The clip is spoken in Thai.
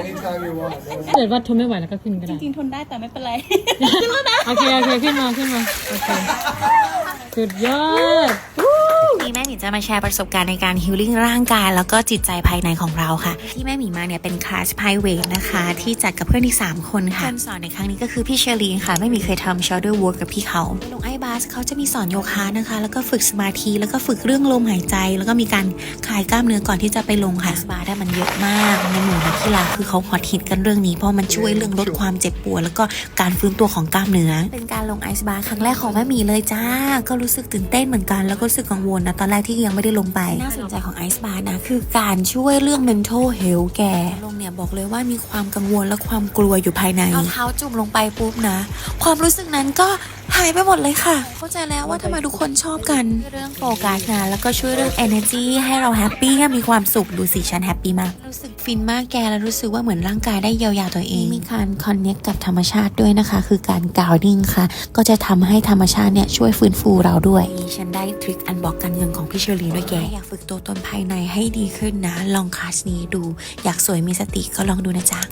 Anytime you want. เกิดว่าทนไม่ไหวแล้วก็ขึ้นก็ได้จริงๆทนได้แต่ไม่เป็นไร โอเค โอเค ขึ้นมา ขึ้นมา โอเคสุดยอด นี่แม่หมีจะมาแชร์ประสบการณ์ในการฮิลลิ่งร่างกาย แล้วก็จิตใจภายในของเราค่ะ ที่แม่หมีมาเนี่ยเป็นคลาส private นะคะ ที่จัดกับเพื่อนอีก 3 คนค่ะคนสอนในครั้งนี้ก็คือพี่เชอรีนค่ะไม่หมีเคยทำ shoulder work กับพี่เขาลงไอบาสเขาจะมีสอนโยคะนะคะ แล้วก็ฝึกสมาธิแล้วก็ฝึกเรื่องลมหายใจ แล้วก็มีการคลายกล้ามเนื้อก่อนที่จะไปลงค่ะสบาได้มันเยอะมากในหมู่นักกีฬาคือเขาฮอตฮิตกันเรื่องนี้เพราะมันช่วยเรื่องลดความเจ็บปวดแล้วก็การฟื้นตัวของกล้ามเนื้อเป็นการลงไอซ์บาร์ครั้งแรกของแม่หมีเลยจ้าก็รู้สึกตื่นเต้นเหมือนกันแล้วก็รู้สึกกังวลนะตอนแรกที่ยังไม่ได้ลงไป น่าสนใจของไอซ์บาร์นะ คือการช่วยเรื่อง mental health แกลงเนี่ยบอกเลยว่ามีความกังวลและความกลัวอยู่ภายในเอาเท้าจุ่มลงไปปุ๊บนะ ความรู้สึกนั้นก็หายไปหมดเลยค่ะ เข้าใจแล้วว่าทำไมทุกคนชอบกัน เรื่องโฟกัสนะแล้วก็ช่วยเรื่อง energy ให้เราแฮปปี้ให้มีความสุขดูสิฉันแฮปปี้มาก รู้สึกฟินมากแกแล้วรู้สึกว่าเหมือนร่างกายได้เยียวยาตัวเอง มีการคอนเน็กกับธรรมชาติด้วยนะคะ คือการกาวดิ้งค่ะ ก็จะทำให้ธรรมชาติเนี่ยช่วยฟื้นฟูเราด้วย ฉันได้ทริคอันบอกการเงินของพี่เชอรีด้วยแกอยากฝึกตัวตนภายในให้ดีขึ้นนะ ลองคลาสนี้ดู อยากสวยมีสติก็ลองดูนะจ๊ะ